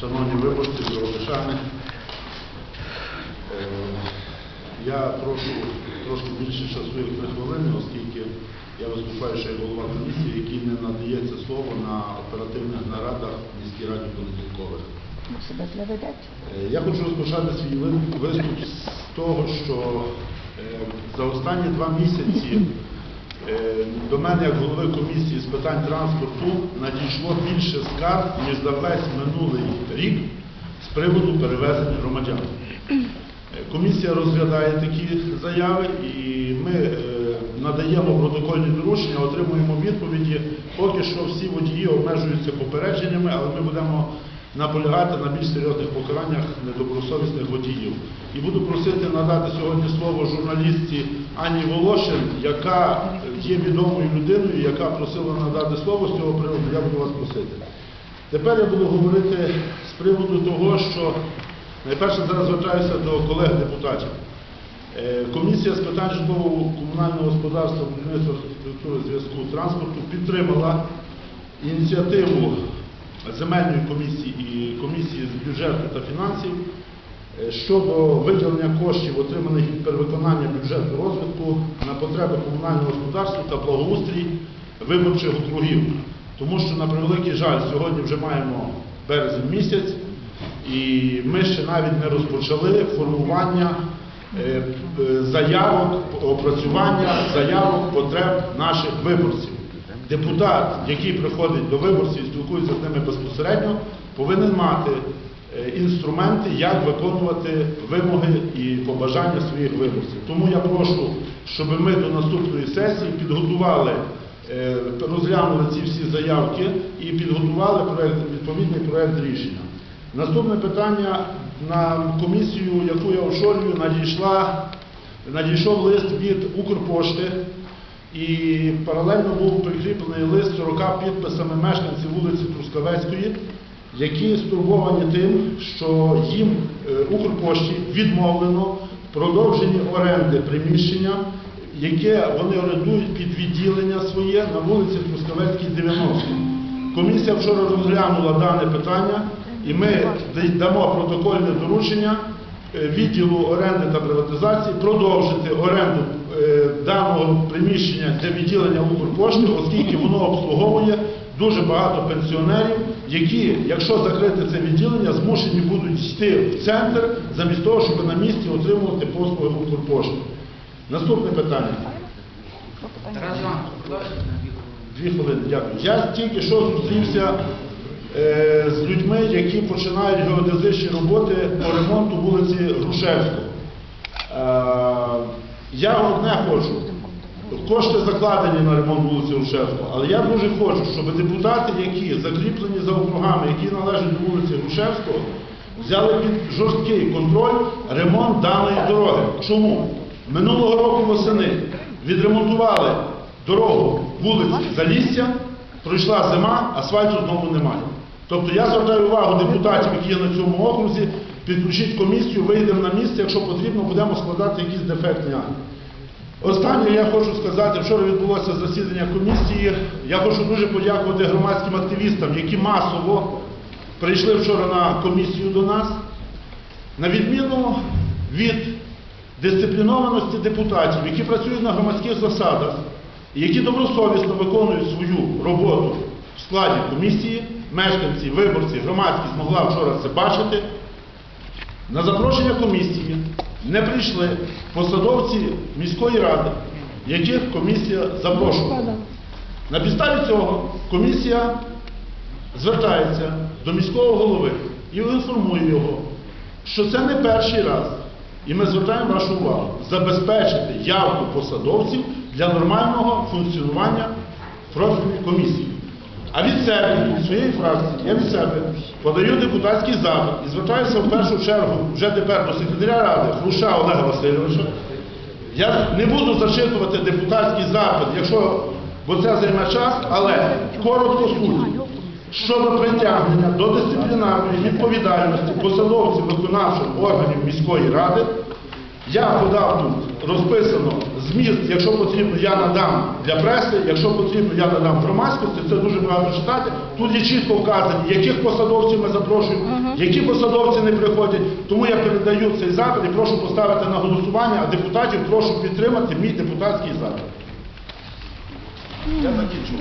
Шановні виборці, Дорогошани, Е, я прошу трошки більше часу, як три хвилини, оскільки я виступаю ще голова комісії, який не надається слово на оперативних нарадах міській раді понеділкових. Е, Я хочу розпочати свій виступ з того, що е, за останні два місяці до мене, як голови комісії з питань транспорту, надійшло більше скарг, ніж за весь минулий рік з приводу перевезення громадян. Е, Комісія розглядає такі заяви і ми е, надаємо протокольні доручення, отримуємо відповіді. Поки що всі водії обмежуються попередженнями, але ми будемо наполягати на більш серйозних покараннях недобросовісних водіїв. І буду просити надати сьогодні слово журналістці Ані Волошин, яка є відомою людиною, яка просила надати слово з цього приводу. Я буду вас просити. Тепер я буду говорити з приводу того, що найперше зараз звертаюся до колег-депутатів. Е, Комісія з питань житлового комунального господарства, будівництва архітектури, зв'язку, транспорту підтримала ініціативу земельної комісії і комісії з бюджету та фінансів е, щодо виділення коштів, отриманих від перевиконання бюджету розвитку на потреби комунального господарства та благоустрій виборчих округів. Тому що, на превеликий жаль, сьогодні вже маємо березень місяць, і ми ще навіть не розпочали формування е, е, заявок, опрацювання заявок потреб наших виборців. Депутат, який приходить до виборців і спілкується з ними безпосередньо, повинен мати е, інструменти, як виконувати вимоги і побажання своїх виборців. Тому я прошу, щоб ми до наступної сесії підготували, е, розглянули ці всі заявки і підготували проект, відповідний проект рішення. Наступне питання на комісію, яку я очолюю, надійшов лист від Укрпошти. І паралельно був прикріплений лист 40 підписами мешканців вулиці Трускавецької, які стурбовані тим, що їм е, Укрпошті відмовлено в продовженні оренди приміщення, яке вони орендують під відділення своє на вулиці Трускавецькій, 90. Комісія вчора розглянула дане питання, і ми дамо протокольне доручення е, відділу оренди та приватизації продовжити оренду даного приміщення для відділення Укрпошти, оскільки воно обслуговує дуже багато пенсіонерів, які, якщо закрити це відділення, змушені будуть йти в центр замість того, щоб на місці отримувати послуги Укрпошти. Наступне питання. Дві хвилини, дякую. Я тільки що зустрівся е, з людьми, які починають геодезичні роботи по ремонту вулиці Грушевського. Я одне хочу. Кошти закладені на ремонт вулиці Грушевського, але я дуже хочу, щоб депутати, які закріплені за округами, які належать до вулиці Грушевського, взяли під жорсткий контроль ремонт даної дороги. Чому? Минулого року восени відремонтували дорогу вулиці Залісся, пройшла зима, асфальту знову немає. Тобто я звертаю увагу депутатів, які є на цьому окрузі, підключіть комісію, вийдемо на місце, якщо потрібно, будемо складати якісь дефектні акти. Останнє я хочу сказати, вчора відбулося засідання комісії. Я хочу дуже подякувати громадським активістам, які масово прийшли вчора на комісію до нас. На відміну від дисциплінованості депутатів, які працюють на громадських засадах, які добросовісно виконують свою роботу в складі комісії, мешканці, виборці, громадськість могла вчора це бачити. На запрошення комісії не прийшли посадовці міської ради, яких комісія запрошувала. На підставі цього комісія звертається до міського голови і інформує його, що це не перший раз. І ми звертаємо вашу увагу забезпечити явку посадовців для нормального функціонування профільної комісії. А від себе, від своєї фракції, я від себе подаю депутатський запит і звертаюся в першу чергу вже тепер до секретаря ради Хруша Олега Васильовича. Я не буду зачитувати депутатський запит, якщо бо це займе час, але коротко суть. Щодо притягнення до дисциплінарної відповідальності посадовців виконавчих органів міської ради Я подав тут розписано зміст, якщо потрібно, я надам для преси, якщо потрібно, я надам громадськості, це дуже багато читати. Тут є чітко вказані, яких посадовців ми запрошуємо, які посадовці не приходять. Тому я передаю цей запит і прошу поставити на голосування, а депутатів прошу підтримати мій депутатський запит. Я закінчу.